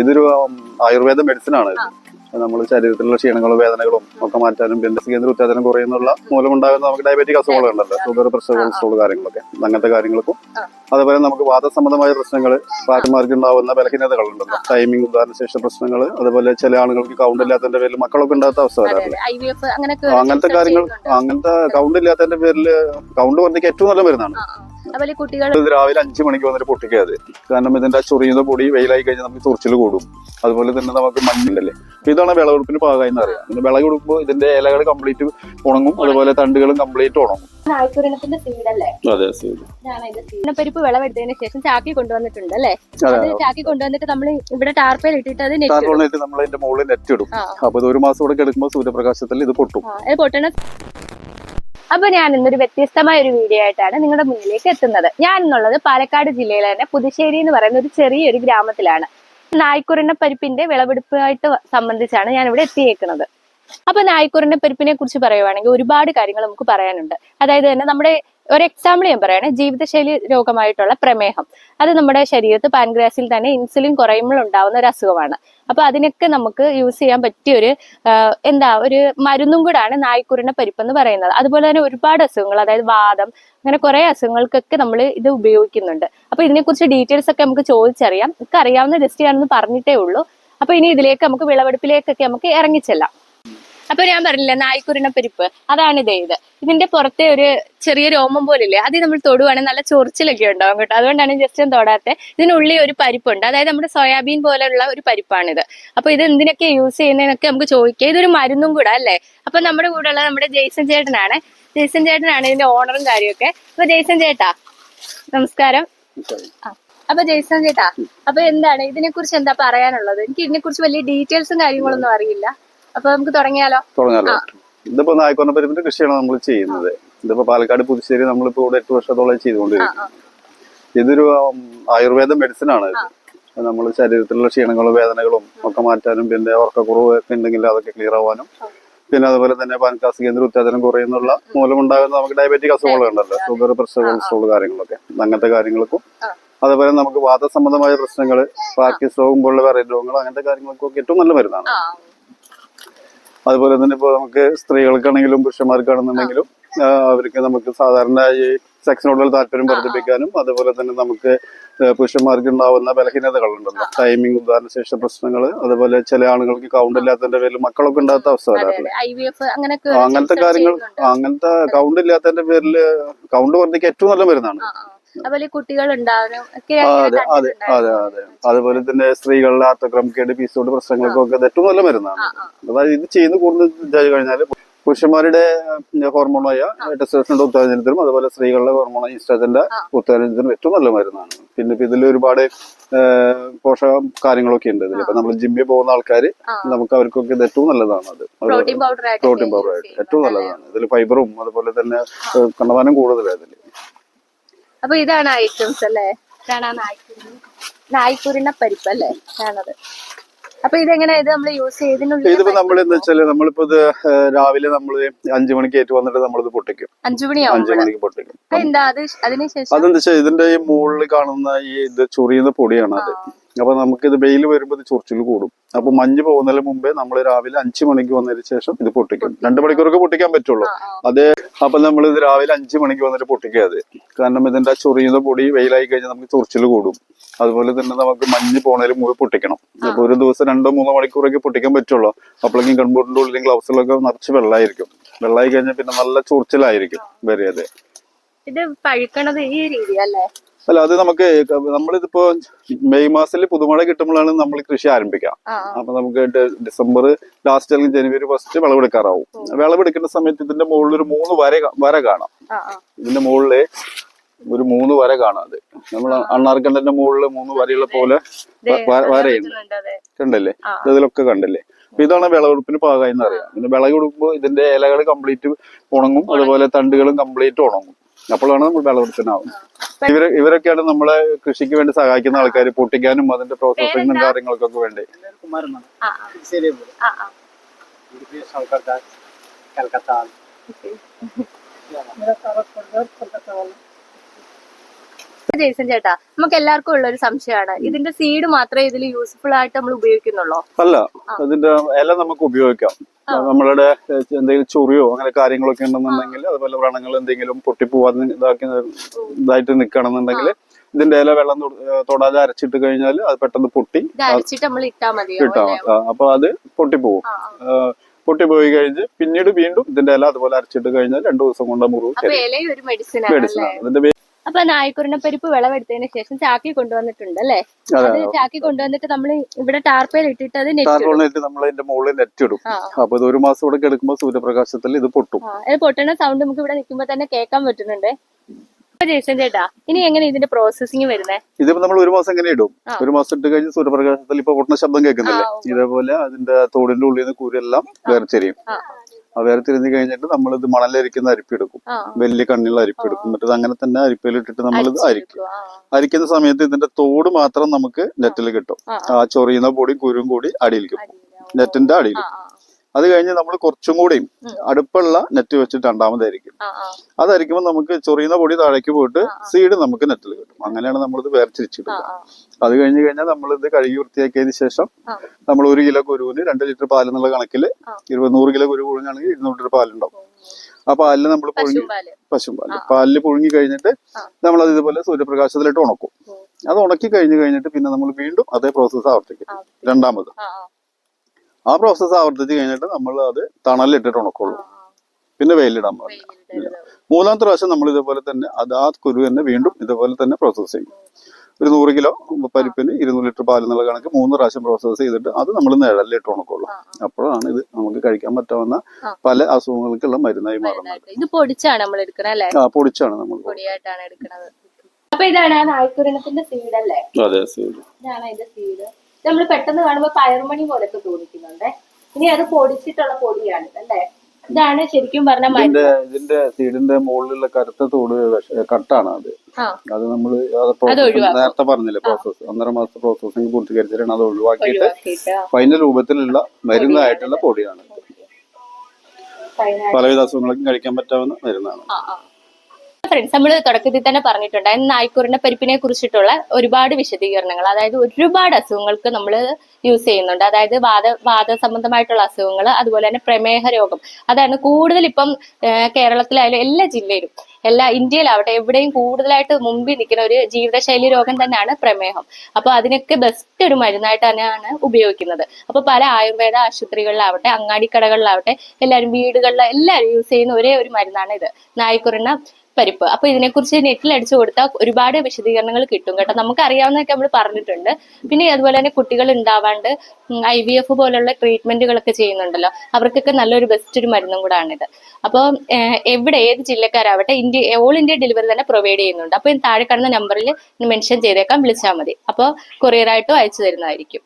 ഇതൊരു ആയുർവേദ മെഡിസിൻ ആണ് ഇത് നമ്മൾ ശരീരത്തിലുള്ള ക്ഷീണങ്ങളും വേദനകളും ഒക്കെ മാറ്റാനും പിന്നെ കേന്ദ്ര ഉത്തേജനം കുറയുന്നുള്ള മൂലമുണ്ടാകുന്ന നമുക്ക് ഡയബറ്റിക് അസുഖങ്ങളുണ്ടല്ലോ ഷുഗർ പ്രഷർ കൊളസ്ട്രോൾ കാര്യങ്ങളൊക്കെ. അങ്ങനത്തെ കാര്യങ്ങൾക്കും. അതുപോലെ നമുക്ക് വാദസംബന്ധമായ പ്രശ്നങ്ങൾ ഭാര്യമാർക്ക് ഉണ്ടാവുന്ന ബലഹീനതകളുണ്ടല്ലോ ടൈമിംഗ് ഉദാഹരണശേഷ പ്രശ്നങ്ങൾ അതുപോലെ ചില ആളുകൾക്ക് കൗണ്ട് ഇല്ലാത്തതിന്റെ പേരിൽ മക്കളൊക്കെ ഉണ്ടാകാത്ത അവസ്ഥ വരാറില്ല? അങ്ങനത്തെ കാര്യങ്ങൾ അങ്ങനത്തെ കൗണ്ട് ഇല്ലാത്തതിന്റെ പേരിൽ കൗണ്ട് വന്നിട്ട് ഏറ്റവും നല്ല മരുന്നാണ്. അതുപോലെ കുട്ടികൾ ഇത് രാവിലെ അഞ്ചു മണിക്ക് വന്നിട്ട് പൊട്ടിക്കാതെ കാരണം ഇതിന്റെ ആ ചൊറിയുന്ന പൊടി വെയിലായി കഴിഞ്ഞാൽ നമുക്ക് ചൊറിച്ചിൽ കൂടും. അതുപോലെ തന്നെ നമുക്ക് മഞ്ഞുണ്ടല്ലേ? അപ്പൊ ഇതാണ് വിളവെടുപ്പിന് പാകമായി എന്ന് അറിയാം പിന്നെ വിളവെടുക്കുമ്പോൾ ഇതിന്റെ ഇലകൾ കംപ്ലീറ്റ് ഉണങ്ങും. അതുപോലെ തണ്ടുകളും കംപ്ലീറ്റ് ഉണങ്ങും. പരിപ്പ് വിളവെടുത്തതിന് ശേഷം ചാക്കി കൊണ്ടുവന്നിട്ടുണ്ട് അല്ലേ? അത് ചാക്കി കൊണ്ടുവന്നിട്ട് നമ്മൾ ഇവിടെ ടാർപ്പയിൽ ഇട്ടിട്ട് അത് നെറ്റ് നമ്മൾ അതിന്റെ മുകളിൽ നെറ്റ് ഇടും. അപ്പൊ ഇത് ഒരു മാസം കൂടെ കിടക്കുമ്പോൾ സൂര്യപ്രകാശത്തിൽ ഇത് പൊട്ടും. പൊട്ടണ അപ്പൊ ഞാൻ ഇന്നൊരു വ്യത്യസ്തമായ ഒരു വീഡിയോ ആയിട്ടാണ് നിങ്ങളുടെ മുന്നിലേക്ക് എത്തുന്നത്. ഞാൻ എന്നുള്ളത് പാലക്കാട് ജില്ലയിലെ തന്നെ പുതുശ്ശേരി എന്ന് പറയുന്ന ഒരു ചെറിയൊരു ഗ്രാമത്തിലാണ്. നായ്ക്കുറിന പരിപ്പിന്റെ വിളവെടുപ്പുമായിട്ട് സംബന്ധിച്ചാണ് ഞാൻ ഇവിടെ എത്തിയേക്കുന്നത്. അപ്പൊ നായ്ക്കൂറിന്റെ പെരുപ്പിനെ കുറിച്ച് പറയുവാണെങ്കിൽ ഒരുപാട് കാര്യങ്ങൾ നമുക്ക് പറയാനുണ്ട്. അതായത് തന്നെ നമ്മുടെ ഒരു എക്സാമ്പിൾ ഞാൻ പറയുകയാണ് ജീവിതശൈലി രോഗമായിട്ടുള്ള പ്രമേഹം. അത് നമ്മുടെ ശരീരത്ത് പാൻഗ്രാസിൽ തന്നെ ഇൻസുലിൻ കുറയുമ്പോൾ ഉണ്ടാവുന്ന ഒരു അസുഖമാണ്. അപ്പൊ അതിനൊക്കെ നമുക്ക് യൂസ് ചെയ്യാൻ പറ്റിയ ഒരു എന്താ ഒരു മരുന്നും കൂടാണ് നായ്ക്കൂറിന്റെ പരിപ്പ് എന്ന് പറയുന്നത്. അതുപോലെ തന്നെ ഒരുപാട് അസുഖങ്ങൾ അതായത് വാദം അങ്ങനെ കുറെ അസുഖങ്ങൾക്കൊക്കെ നമ്മൾ ഇത് ഉപയോഗിക്കുന്നുണ്ട്. അപ്പൊ ഇതിനെക്കുറിച്ച് ഡീറ്റെയിൽസ് ഒക്കെ നമുക്ക് ചോദിച്ചറിയാം. നമുക്ക് അറിയാവുന്ന ജസ്റ്റ് ഞാനൊന്ന് പറഞ്ഞിട്ടേ ഉള്ളൂ. അപ്പൊ ഇനി ഇതിലേക്ക് നമുക്ക് വിളവെടുപ്പിലേക്കൊക്കെ നമുക്ക് ഇറങ്ങിച്ചെല്ലാം. അപ്പൊ ഞാൻ പറഞ്ഞില്ല നായ്ക്കുരുണ പരിപ്പ്. അതാണ് ഇത് ഇത് ഇതിന്റെ പുറത്തെ ഒരു ചെറിയ രോമം പോലില്ലേ അത് നമ്മൾ തൊടുവാണെങ്കിൽ നല്ല ചൊറിച്ചിലൊക്കെ ഉണ്ടാവും കേട്ടോ. അതുകൊണ്ടാണ് ജസ്റ്റ് ഞാൻ തൊടാത്തെ. ഇതിനുള്ളിൽ ഒരു പരിപ്പുണ്ട്. അതായത് നമ്മുടെ സോയാബീൻ പോലെയുള്ള ഒരു പരിപ്പാണിത്. അപ്പൊ ഇത് എന്തിനൊക്കെ യൂസ് ചെയ്യുന്നതിനൊക്കെ നമുക്ക് ചോദിക്കാം. ഇതൊരു മരുന്നും കൂടെ അല്ലേ? അപ്പൊ നമ്മുടെ കൂടെ ഉള്ള നമ്മുടെ ജെയ്സൺ ചേട്ടനാണ്. ജെയ്സൺ ചേട്ടനാണ് ഇതിന്റെ ഓണറും കാര്യമൊക്കെ. അപ്പൊ ജെയ്സൺ ചേട്ടാ നമസ്കാരം. അപ്പൊ ജയ്സൻ ചേട്ടാ അപ്പൊ എന്താണ്? ഇതിനെ കുറിച്ച് എന്താ പറയാനുള്ളത്? എനിക്ക് ഇതിനെ കുറിച്ച് വലിയ ഡീറ്റെയിൽസും കാര്യങ്ങളൊന്നും അറിയില്ല. അപ്പൊ നമുക്ക് തുടങ്ങിയാലോ? തുടങ്ങാലോ. ഇതിപ്പോ നായ്ക്കോന്ന പരിപ്പിന്റെ കൃഷിയാണ് നമ്മൾ ചെയ്യുന്നത്. ഇതിപ്പോ പാലക്കാട് പുതുശ്ശേരി നമ്മളിപ്പോ ഇവിടെ എട്ട് വർഷത്തോളം ചെയ്തുകൊണ്ടിരിക്കും ഇതൊരു ആയുർവേദ മെഡിസിൻ ആണ് നമ്മൾ ശരീരത്തിലുള്ള ക്ഷീണങ്ങളും വേദനകളും ഒക്കെ മാറ്റാനും പിന്നെ ഉറക്കക്കുറവ് ഒക്കെ ഉണ്ടെങ്കിൽ അതൊക്കെ ക്ലിയർ ആവാനും. പിന്നെ അതുപോലെ തന്നെ പാൻകാസ് കേന്ദ്ര ഉത്തേജനം കുറയുന്നുള്ള മൂലമുണ്ടാകുന്ന നമുക്ക് ഡയബറ്റിക് അസുഖങ്ങളുണ്ടല്ലോ ഷുഗർ പ്രഷർ കൊളസ്ട്രോൾ കാര്യങ്ങളൊക്കെ. അങ്ങനത്തെ കാര്യങ്ങൾക്കും. അതുപോലെ നമുക്ക് വാദസംബന്ധമായ പ്രശ്നങ്ങൾ പാർക്കിസ് രോഗം പോലുള്ള വേറെ രോഗങ്ങൾ അങ്ങനത്തെ കാര്യങ്ങൾക്കൊക്കെ ഏറ്റവും നല്ല മരുന്നാണ്. അതുപോലെ തന്നെ ഇപ്പോൾ നമുക്ക് സ്ത്രീകൾക്കാണെങ്കിലും പുരുഷന്മാർക്കാണെന്നുണ്ടെങ്കിലും അവർക്ക് നമുക്ക് സാധാരണ ഈ സെക്സിനോടുള്ള താല്പര്യം വർദ്ധിപ്പിക്കാനും അതുപോലെ തന്നെ നമുക്ക് പുരുഷന്മാർക്ക് ഉണ്ടാവുന്ന ബലഹീനതകളുണ്ടല്ലോ. ടൈമിംഗ് ഉദാഹരണ ഉദാഹരണശേഷ പ്രശ്നങ്ങൾ അതുപോലെ ചില ആളുകൾക്ക് കൗണ്ട് ഇല്ലാത്തതിന്റെ പേരിൽ മക്കളൊക്കെ ഉണ്ടാകാത്ത അവസ്ഥ വരാറില്ല അങ്ങനത്തെ കാര്യങ്ങൾ അങ്ങനത്തെ കൗണ്ട് ഇല്ലാത്തതിന്റെ പേരിൽ കൗണ്ട് വർദ്ധിക്കാൻ ഏറ്റവും നല്ല മരുന്നാണ്. അതുപോലെ കുട്ടികൾ ഉണ്ടാവാനും ഒക്കെ അതെ അതെ അതെ അതെ. അതുപോലെ തന്നെ സ്ത്രീകളുടെ ആർത്തക്രമിക്കേട് പീസോട് പ്രശ്നങ്ങൾക്കൊക്കെ ഇത് ഏറ്റവും നല്ല മരുന്നാണ് അതായത് ഇത് ചെയ്യുന്ന കൂടുതൽ ചെയ്ത് കഴിഞ്ഞാൽ പുരുഷന്മാരുടെ ഹോർമോണായ ടെസ്റ്റോസ്റ്റിന്റെ ഉത്തേജനത്തിനും അതുപോലെ സ്ത്രീകളുടെ ഹോർമോണായ ഇൻസ്റ്റാജന്റെ ഉത്തേജനത്തിനും ഏറ്റവും നല്ല മരുന്നാണ്. പിന്നെ ഇപ്പൊ ഇതിൽ ഒരുപാട് പോഷക കാര്യങ്ങളൊക്കെ ഉണ്ട് ഇതിൽ ഇപ്പൊ നമ്മൾ ജിമ്മിൽ പോകുന്ന ആൾക്കാർ നമുക്ക് അവർക്കൊക്കെ ഇത് ഏറ്റവും നല്ലതാണ് അത്. പ്രോട്ടീൻ പൗഡർ ആയിട്ട് ഏറ്റവും നല്ലതാണ്. ഇതിൽ ഫൈബറും അതുപോലെ തന്നെ കണ്ണവാനും കൂടുതലാണ് ഇതിൽ അപ്പൊ ഇതാണ് ഐറ്റംസ് അല്ലേ? ഇതാണ് ആ നായ്ക്കുരുന്ന പരിപ്പ് അല്ലേ? കാണത് അപ്പൊ ഇതെങ്ങനെ ഇത് നമ്മൾ യൂസ് ചെയ്തിട്ടുണ്ട് ഇതിപ്പോ നമ്മൾ എന്താ വെച്ചാൽ നമ്മളിപ്പോ ഇത് രാവിലെ നമ്മൾ അഞ്ചു മണിക്ക് ഏറ്റു വന്നിട്ട് നമ്മളിത് പൊട്ടിക്കും. അഞ്ചു മണിയാവും അഞ്ചു മണിക്ക് പൊട്ടിക്കും. അതെന്താ? അത് അതിനുശേഷം അതെന്താ വെച്ചാൽ ഇതിന്റെ ഈ മുകളിൽ കാണുന്ന ഈ ഇത് ചൊറിയുന്ന പൊടിയാണ് അത് അപ്പൊ നമുക്ക് ഇത് വെയിൽ വരുമ്പോൾ ഇത് ചൊറിച്ചിൽ കൂടും. അപ്പൊ മഞ്ഞ് പോകുന്നതിന് മുമ്പേ നമ്മൾ രാവിലെ അഞ്ചു മണിക്ക് വന്നതിന് ശേഷം ഇത് പൊട്ടിക്കും. രണ്ടു മണിക്കൂറൊക്കെ പൊട്ടിക്കാൻ പറ്റുള്ളൂ. അത് അപ്പൊ നമ്മൾ ഇത് രാവിലെ അഞ്ചു മണിക്ക് വന്നിട്ട് പൊട്ടിക്കുക അത്. കാരണം ഇതിന്റെ ചൊറിയുന്ന പൊടി വെയിലായി കഴിഞ്ഞാൽ നമുക്ക് ചൊറിച്ചിൽ കൂടും. അതുപോലെ തന്നെ നമുക്ക് മഞ്ഞ് പോണതിന് മുമ്പ് പൊട്ടിക്കണം. അപ്പൊ ഒരു ദിവസം രണ്ടോ മൂന്നോ മണിക്കൂറൊക്കെ പൊട്ടിക്കാൻ പറ്റുള്ളൂ. അപ്പോഴേക്കും കൺബോർഡിന്റെ ഉള്ളിലും ഗ്ലൗസിലൊക്കെ നിറച്ച് വെള്ളമായിരിക്കും വെള്ളമായി കഴിഞ്ഞാൽ പിന്നെ നല്ല ചൊറിച്ചിലായിരിക്കും വരിയത് ഇത് പഴുക്കണത് ഈ രീതി അല്ലേ അത് നമുക്ക് നമ്മളിതിപ്പോ മെയ് മാസത്തിൽ പുതുമഴ കിട്ടുമ്പോഴാണ് നമ്മൾ കൃഷി ആരംഭിക്കുക. അപ്പൊ നമുക്ക് ഡിസംബർ ലാസ്റ്റ് അല്ലെങ്കിൽ ജനുവരി ഫസ്റ്റ് വിളവെടുക്കാറാവും. വിളവെടുക്കുന്ന സമയത്ത് ഇതിന്റെ മുകളിൽ ഒരു മൂന്ന് വര വര കാണാം. ഇതിന്റെ മുകളിൽ ഒരു മൂന്ന് വര കാണാം അത്. നമ്മൾ അണ്ണാർക്കണ്ടന്റെ മുകളിൽ മൂന്ന് വരയുള്ള പോലെ വരയുണ്ട് കണ്ടല്ലേ? ഇതിലൊക്കെ കണ്ടല്ലേ? അപ്പൊ ഇതാണ് വിളവെടുപ്പിന് പാകായെന്ന് എന്ന് അറിയാം. പിന്നെ വിളവെടുക്കുമ്പോൾ ഇതിന്റെ ഇലകൾ കംപ്ലീറ്റ് ഉണങ്ങും. അതുപോലെ തണ്ടുകളും കംപ്ലീറ്റ് ഉണങ്ങും. അപ്പോഴാണ് നമ്മൾ വിളവെടുത്തനാവും ഇവർ ഇവരൊക്കെയാണ് നമ്മളെ കൃഷിക്ക് വേണ്ടി സഹായിക്കുന്ന ആൾക്കാർ പൊട്ടിക്കാനും അതിന്റെ പ്രോസസ്സിംഗും കാര്യങ്ങൾക്കൊക്കെ വേണ്ടി. ജെയ്സൺ ചേട്ടാ നമുക്ക് എല്ലാവർക്കും ഉള്ള ഒരു സംശയമാണ്. ഇതിന്റെ സീഡ് മാത്രമേ ഇതിൽ യൂസ്ഫുൾ ആയിട്ട് നമ്മൾ ഉപയോഗിക്കുന്നുള്ളൂ? അല്ല അതിന്റെ ഇല നമുക്ക് ഉപയോഗിക്കാം. നമ്മളുടെ എന്തെങ്കിലും ചൊറിയോ അങ്ങനെ കാര്യങ്ങളൊക്കെ ഉണ്ടെന്നുണ്ടെങ്കിൽ അതുപോലെ വ്രണങ്ങൾ എന്തെങ്കിലും പൊട്ടിപ്പോവാൻ ഇതാക്കി ഇതായിട്ട് നിൽക്കണമെന്നുണ്ടെങ്കിൽ ഇതിന്റെ ഇല വെള്ളം തൊടാതെ അരച്ചിട്ട് കഴിഞ്ഞാൽ അത് പെട്ടെന്ന് പൊട്ടി. ഇട്ടാ അപ്പൊ അത് പൊട്ടിപ്പോവും. പൊട്ടിപ്പോയി കഴിഞ്ഞ് പിന്നീട് വീണ്ടും ഇതിന്റെ ഇല അതുപോലെ അരച്ചിട്ട് കഴിഞ്ഞാൽ രണ്ടു ദിവസം കൊണ്ട് മുറിവ് മെഡിസിൻ അതിന്റെ അപ്പൊ നായ്ക്കുറിനെ പരിപ്പ് വിളവെടുത്തതിന് ശേഷം ചാക്കി കൊണ്ടുവന്നിട്ടുണ്ട് അല്ലേ? അത് ചാക്കി കൊണ്ടുവന്നിട്ട് നമ്മൾ ഇവിടെ ടാർപ്പയിൽ ഇട്ടിട്ട് അത് നെറ്റ് ടാർപോളിനായിട്ട് നമ്മൾ അതിന്റെ മുകളിൽ നെറ്റ് ഇടും അപ്പൊ ഇത് ഒരു മാസം കൂടെ എടുക്കുമ്പോൾ സൂര്യപ്രകാശത്തിൽ ഇത് പൊട്ടും. ഇത് പൊട്ടണ സൗണ്ട് നമുക്ക് ഇവിടെ നിൽക്കുമ്പോ തന്നെ കേൾക്കാൻ പറ്റുന്നുണ്ട്. ജേസൺ ചേട്ടാ ഇനി എങ്ങനെ ഇതിന്റെ പ്രോസസ്സിംഗ് ഇതിപ്പോ നമ്മൾ ഒരു മാസം എങ്ങനെ ഇടും? ഒരു മാസം ഇട്ട് കഴിഞ്ഞ് സൂര്യപ്രകാശത്തിൽ ഇപ്പൊ പൊട്ടുന്ന ശബ്ദം കേൾക്കുന്നില്ലേ? ഇതേപോലെ അതിന്റെ തോടിന്റെ ഉള്ളിൽ നിന്ന് കൂരെല്ലാം ആ. വേർതിരിഞ്ഞ് കഴിഞ്ഞിട്ട് നമ്മൾ ഇത് മണലരിക്കുന്ന അരിപ്പി എടുക്കും. ആ. വലിയ കണ്ണിലുള്ള അരിപ്പി എടുക്കും. മറ്റേത് അങ്ങനെ തന്നെ അരിപ്പയിൽ ഇട്ടിട്ട് നമ്മൾ ഇത് അരിക്കും അരിക്കുന്ന സമയത്ത് ഇതിന്റെ തോട് മാത്രം നമുക്ക് നെറ്റിൽ കിട്ടും. ആ, ചൊറിയുന്ന പൊടി കുരും കൂടി അടിയിൽ കിട്ടും നെറ്റിന്റെ അടിയിൽ അത് കഴിഞ്ഞ് നമ്മൾ കുറച്ചും കൂടിയും അടുപ്പുള്ള നെറ്റ് വെച്ചിട്ട് രണ്ടാമതായിരിക്കും. അതായിരിക്കുമ്പോൾ നമുക്ക് ചൊറിയുന്ന പൊടി താഴേക്ക് പോയിട്ട്. സീഡ് നമുക്ക് നെറ്റിൽ കിട്ടും. അങ്ങനെയാണ് നമ്മളിത് വേർതിരിച്ചിടുക. അത് കഴിഞ്ഞ് കഴിഞ്ഞാൽ നമ്മൾ ഇത് കഴുകി വൃത്തിയാക്കിയതിന് ശേഷം നമ്മൾ ഒരു കിലോ കുരുവിന് രണ്ട് ലിറ്റർ പാൽ എന്നുള്ള കണക്കിൽ. ഇരുപത് നൂറ് കിലോ കുരു പുഴുങ്ങാണെങ്കിൽ ഇരുന്നൂറ് ലിറ്റർ പാലുണ്ടാവും. ആ പാലിൽ നമ്മൾ പുഴുങ്ങി പശുപാൽ പാലിൽ പുഴുങ്ങി കഴിഞ്ഞിട്ട് നമ്മൾ അത് ഇതുപോലെ സൂര്യപ്രകാശത്തിലിട്ട് ഉണക്കും. അത് ഉണക്കി കഴിഞ്ഞ് കഴിഞ്ഞിട്ട് പിന്നെ നമ്മൾ വീണ്ടും അതേ പ്രോസസ്സ് ആവർത്തിക്കും. രണ്ടാമത്. ആ, പ്രോസസ്സ് ആവർത്തിച്ച് കഴിഞ്ഞിട്ട് നമ്മൾ അത് തണലിട്ടിട്ട് ഉണക്കുള്ളൂ. പിന്നെ വെയിലിടാൻ പാടില്ല. മൂന്നാമത്തെ പ്രാവശ്യം നമ്മൾ ഇതുപോലെ തന്നെ അത് ആ കുരു തന്നെ വീണ്ടും ഇതേപോലെ തന്നെ പ്രോസസ്സ് ചെയ്യും. ഒരു നൂറ് കിലോ പരിപ്പിന് ഇരുന്നൂറ് ലിറ്റർ പാൽ എന്നുള്ള കണക്ക് മൂന്ന് പ്രാവശ്യം പ്രോസസ്സ് ചെയ്തിട്ട് അത് നമ്മൾ നിഴലിലിട്ട് ഉണക്കുള്ളൂ. അപ്പോഴാണ് ഇത് നമുക്ക് കഴിക്കാൻ പറ്റാവുന്ന പല അസുഖങ്ങൾക്കുള്ള മരുന്നായി മാറുന്നത്. ഇത് പൊടിച്ചാണ് നമ്മൾ എടുക്കണത് ആ പൊടിച്ചാണ് നമ്മൾ പൊടിയായിട്ടാണ് എടുക്കുന്നത് അപ്പൊ ഇതാണ് നായ്ക്കുരണത്തിന്റെ സീഡ് അല്ലേ? അതെ സീഡ് ഇതാണ് അതിന്റെ സീഡ് നമ്മൾ പെട്ടെന്ന് കാണുമ്പോൾ പയർമണി പോലൊക്കെ തോന്നിക്കുന്നുണ്ട്. ഇനി അത് പൊടിച്ചിട്ടുള്ള പൊടിയാണ് അല്ലേ? ഇതാണ് ശരിക്കും പറഞ്ഞ ഇതിന്റെ സീഡിന്റെ മുകളിലുള്ള കറുത്ത തോട് കട്ടാണ് അത്. അത് നമ്മൾ നേരത്തെ പറഞ്ഞില്ലേ പ്രോസസ് ഒന്നര മാസത്തെ പ്രോസസ്സിംഗ് പൂർത്തീകരിച്ചിട്ടാണ് അത് ഒഴിവാക്കിയിട്ട് ഫൈനൽ രൂപത്തിലുള്ള മരുന്നായിട്ടുള്ള പൊടിയാണ്. പലവിധ അസുഖങ്ങൾക്കും കഴിക്കാൻ പറ്റാവുന്ന മരുന്നാണ്. ഫ്രണ്ട്സ് നമ്മൾ തുടക്കത്തിൽ തന്നെ പറഞ്ഞിട്ടുണ്ട്. നായ്ക്കൂറിന്റെ പരിപ്പിനെ കുറിച്ചിട്ടുള്ള ഒരുപാട് വിശദീകരണങ്ങൾ അതായത് ഒരുപാട് അസുഖങ്ങൾക്ക് നമ്മൾ യൂസ് ചെയ്യുന്നുണ്ട്. അതായത് വാദ വാദ സംബന്ധമായിട്ടുള്ള അസുഖങ്ങൾ അതുപോലെ തന്നെ പ്രമേഹ രോഗം. അതാണ് കൂടുതൽ ഇപ്പം കേരളത്തിലായാലും എല്ലാ ജില്ലയിലും. എല്ലാ ഇന്ത്യയിലാവട്ടെ എവിടെയും കൂടുതലായിട്ട് മുമ്പിൽ നിൽക്കുന്ന ഒരു ജീവിതശൈലി രോഗം തന്നെയാണ് പ്രമേഹം. അപ്പൊ അതിനൊക്കെ ബെസ്റ്റ് ഒരു മരുന്നായിട്ട് തന്നെയാണ് ഉപയോഗിക്കുന്നത്. അപ്പൊ പല ആയുർവേദ ആശുപത്രികളിലാവട്ടെ അങ്ങാടിക്കടകളിലാവട്ടെ എല്ലാവരും വീടുകളിൽ എല്ലാവരും യൂസ് ചെയ്യുന്ന ഒരേ ഒരു മരുന്നാണ് ഇത്. നായ്ക്കുറിന പരിപ്പ്. അപ്പൊ ഇതിനെക്കുറിച്ച് നെറ്റിൽ അടിച്ചു കൊടുത്താൽ ഒരുപാട് വിശദീകരണങ്ങൾ കിട്ടും കേട്ടോ. നമുക്ക് അറിയാവുന്നതൊക്കെ നമ്മൾ പറഞ്ഞിട്ടുണ്ട്. പിന്നെ അതുപോലെ തന്നെ കുട്ടികൾ ഉണ്ടാവാണ്ട് ഐ വി എഫ് പോലുള്ള ട്രീറ്റ്മെന്റുകളൊക്കെ ചെയ്യുന്നുണ്ടല്ലോ. അവർക്കൊക്കെ നല്ലൊരു ബെസ്റ്റ് ഒരു മരുന്നും കൂടാണിത്. അപ്പോൾ എവിടെ ഏത് ജില്ലക്കാരാവട്ടെ ഇന്ത്യ ഓൾ ഇന്ത്യ ഡെലിവറി തന്നെ പ്രൊവൈഡ് ചെയ്യുന്നുണ്ട്. അപ്പോൾ താഴെ കാണുന്ന നമ്പറിൽ മെൻഷൻ ചെയ്തേക്കാം വിളിച്ചാൽ മതി. അപ്പോൾ കൊറിയറായിട്ടും അയച്ചു തരുന്നതായിരിക്കും.